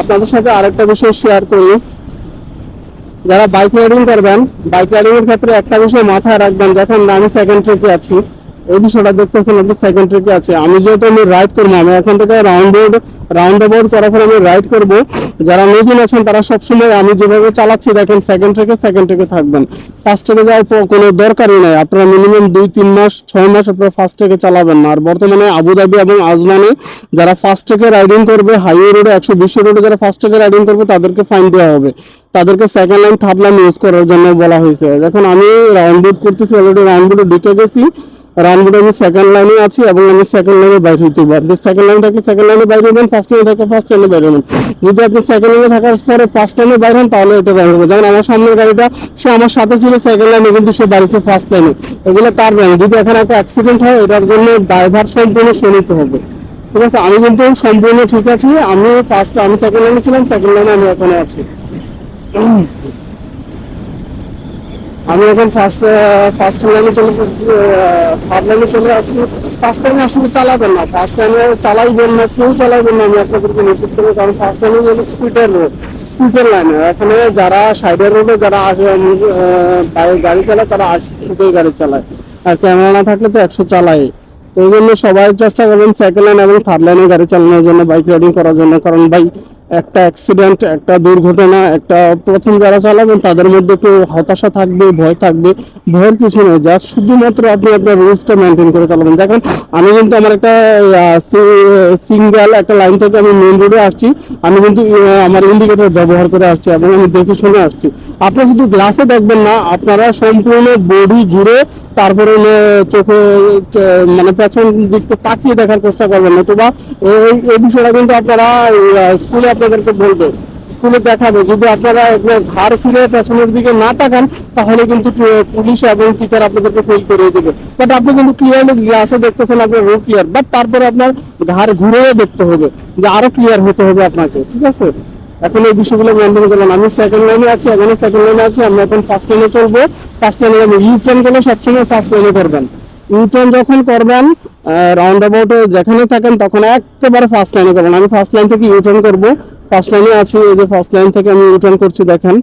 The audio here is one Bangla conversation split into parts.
আপনাদের সাথে আরেকটা বিষয় শেয়ার করি। যারা বাইক রাইডিং করবেন বাইক রাইডিং এর ক্ষেত্রে একটা বিষয় মাথায় রাখবেন, দেখেন আমি সেকেন্ড ট্রিপে আছি। এই বিষয়টা দেখতেছেন আপনি সেকেন্ড ট্রিপে আছে। আমি যেহেতু আমি রাইড করব, আমি এখন থেকে রাউন্ড রোড রাউন্ড অ্যাবাউট করার পর আমি রাইড করব। যারা নতুন আছেন, তারা সবসময় আমি যেভাবে চালাচ্ছি, দেখেন সেকেন্ড ট্রেকে সেকেন্ড ট্রেকে থাকবেন। ফার্স্ট ট্রেকে যাওয়ার কোনো দরকারই নাই। আপনারা মিনিমাম দুই, তিন মাস, ছয় মাস আপনারা ফার্স্ট ট্রেকে চালাবেন না। আর বর্তমানে আবুধাবি এবং আজমানে যারা ফার্স্ট ট্রেকে রাইডিং করবে হাইওয়ে রোডে একশো বিশ রোডে যারা ফার্স্ট ট্রেকে রাইডিং করবে, তাদেরকে ফাইন দেওয়া হবে। তাদেরকে second line third line use করার জন্য বলা হয়েছে। দেখুন, আমি রাউন্ড বুট করতেছি অলরেডি রাউন্ড বুটে ঢুকে গেছি। রাউন্ড আমি সেকেন্ড লাইনে আছি এবং আমি সেকেন্ড লাইনে বাইরে হইতে পারব। সেকেন্ড লাইন থাকলে সেকেন্ড লাইনে বাইরে হবেন ফার্স্ট লাইনে থাকলে ফার্স্ট লাইনে বাইরে হবেন। যদি আপনি সেকেন্ড লাইনে থাকার পরে ফার্স্ট লাইনে বাইরে হন, তাহলে এটা বাইরে হবে। যেমন আমার সামনের গাড়িটা, সে আমার সাথে ছিল সেকেন্ড লাইনে কিন্তু সে বাড়িতে ফার্স্ট লাইনে এগুলো তার ব্যাংক যদি এখানে একটা অ্যাক্সিডেন্ট হয়, এটার জন্য ড্রাইভার সম্পূর্ণ সরিতে হবে। ঠিক আছে? আমি কিন্তু সম্পূর্ণ ঠিক আছি। আমি ফার্স্ট আমি সেকেন্ড লাইনে ছিলাম সেকেন্ড লাইনে আমি এখানে আছি। আমি এখন ফার্স্ট ফার্স্ট লাইনে চলে থার্ড লাইনে চলে আসছি। ফার্স্ট লাইনে আসলে চালাবেন না ফার্স্ট লাইনে চালাইবেন না, কেউ চালাইবেন না, আমি আপনাদেরকে নিশ্চিত করব, কারণ ফার্স্ট লাইনে হলো স্পিডের রোড স্পিডের লাইনে এখানে যারা সাইডের রোডে যারা গাড়ি চালায়, তারা আশি গাড়ি চালায়। আর ক্যামেরা না থাকলে তো একশো চালায়। তো এই জন্য সবাই চেষ্টা করবেন সেকেন্ড লাইন এবং থার্ড লাইনে গাড়ি চালানোর জন্য বাইক রাইডিং করার জন্য। কারণ ভাই একটা অ্যাক্সিডেন্ট একটা দুর্ঘটনা, একটা প্রথম যারা চালাবেন তাদের মধ্যে একটু হতাশা থাকবে, ভয় থাকবে। ভয়ের কিছু নেই যা শুধুমাত্র আপনি আপনার রুলসটা মেনটেন করে চালাবেন। দেখেন, আমি কিন্তু আমার একটা সিঙ্গেল একটা লাইন থেকে আমি মেন রোডে আসছি। আমি কিন্তু আমার ইন্ডিকেটর ব্যবহার করে আসছি এবং আমি দেখে শুনে আসছি। আপনারা শুধু গ্লাসে দেখবেন না, আপনারা সম্পূর্ণ বডি ঘুরে তারপরে চোখে মানে পেছন দিকটা তাকিয়ে দেখার চেষ্টা করবেন, নতুবা এই এই বিষয়টা কিন্তু আপনারা স্কুলে আপনাদেরকে বলবে। স্কুলে দেখাবে, যদি আপনারা ঘাড় ফিরে পেছনের দিকে না তাকান, তাহলে কিন্তু পুলিশ এবং টিচার আপনাদেরকে ফেল করে দেবে। বাট আপনি কিন্তু ক্লিয়ারলি গ্লাসে দেখতেছেন আপনার রোড ক্লিয়ার বাট তারপরে আপনার ঘাড় ঘুরেও দেখতে হবে, যে আরও ক্লিয়ার হতে হবে আপনাকে, ঠিক আছে? এখন এই বিষয়গুলো মেনটেন করলাম। আমি সেকেন্ড লাইনে আছি, এখনও সেকেন্ড লাইনে আছি। আমি এখন ফার্স্ট লাইনে চলবো। ফার্স্ট লাইনে আমি ইউ টার্ন করলে সবসময় ফার্স্ট লাইনে করবেন। ইউ টার্ন যখন করবেন রাউন্ড অ্যাবাউটে যেখানে থাকেন, তখন একেবারে ফার্স্ট লাইনে করবেন। আমি ফার্স্ট লাইন থেকে ইউ টার্ন করব। ফার্স্ট লাইনে আছি, এই যে ফার্স্ট লাইন থেকে আমি ইউ টার্ন করছি, দেখেন।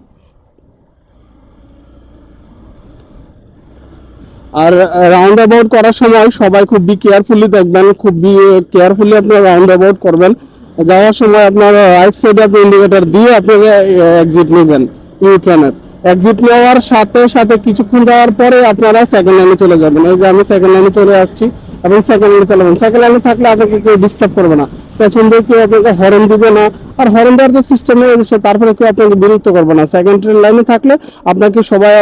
আর রাউন্ড অ্যাবাউট করার সময় সবাই খুব বি কেয়ারফুলি দেখবেন। খুব বি কেয়ারফুলি আপনি রাউন্ড অ্যাবাউট করবেন। যাওয়ার সময় আপনার রাইট সাইডে আপনি ইন্ডিকেটর দিয়ে আপনাকে এক্সিট নেবেন ইউটার্নের এক্সিট নেওয়ার সাথে সাথে কিছুক্ষণ যাওয়ার পরে আপনারা সেকেন্ড লাইনে চলে যাবেন। এই যে আমি সেকেন্ড লাইনে চলে আসছি এবং সেকেন্ড লাইনে চলে যাবেন। সেকেন্ড লাইনে থাকলে আপনাকে কেউ ডিস্টার্ব করবে না। পেছন দিয়ে কেউ আপনাকে হরেন দিবে না। আর হরেন দেওয়ার যে সিস্টেম রয়েছে তারপরে কেউ আপনাকে বিরক্ত করবে না। সেকেন্ড লাইনে থাকলে আপনাকে সবাই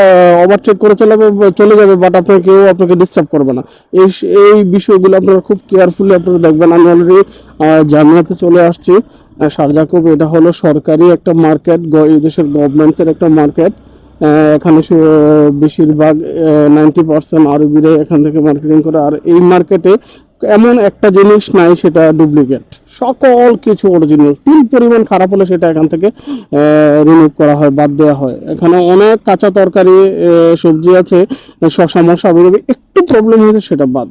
ওভারটেক করে চলে চলে যাবে বাট আপনাকে কেউ আপনাকে ডিস্টার্ব করবে না। এই এই বিষয়গুলো আপনারা খুব কেয়ারফুলি আপনারা দেখবেন। আমি অলরেডি জামিয়াতে চলে আসছি। আহ, শারজাকুব এটা হলো সরকারি একটা মার্কেট এই দেশের গভর্নমেন্টসের একটা মার্কেট এখানে বেশিরভাগ নাইনটি পার্সেন্ট আরবিরে এখান থেকে মার্কেটিং করে। আর এই মার্কেটে এমন একটা জিনিস নাই সেটা ডুপ্লিকেট সকল কিছু অরিজিনাল তিন পরিমাণ খারাপ হলে সেটা এখান থেকে রিমুভ করা হয়, বাদ দেওয়া হয়। এখানে অনেক কাঁচা তরকারি সবজি আছে শশা মশা বেরোবে একটু প্রবলেম হয়েছে সেটা বাদ।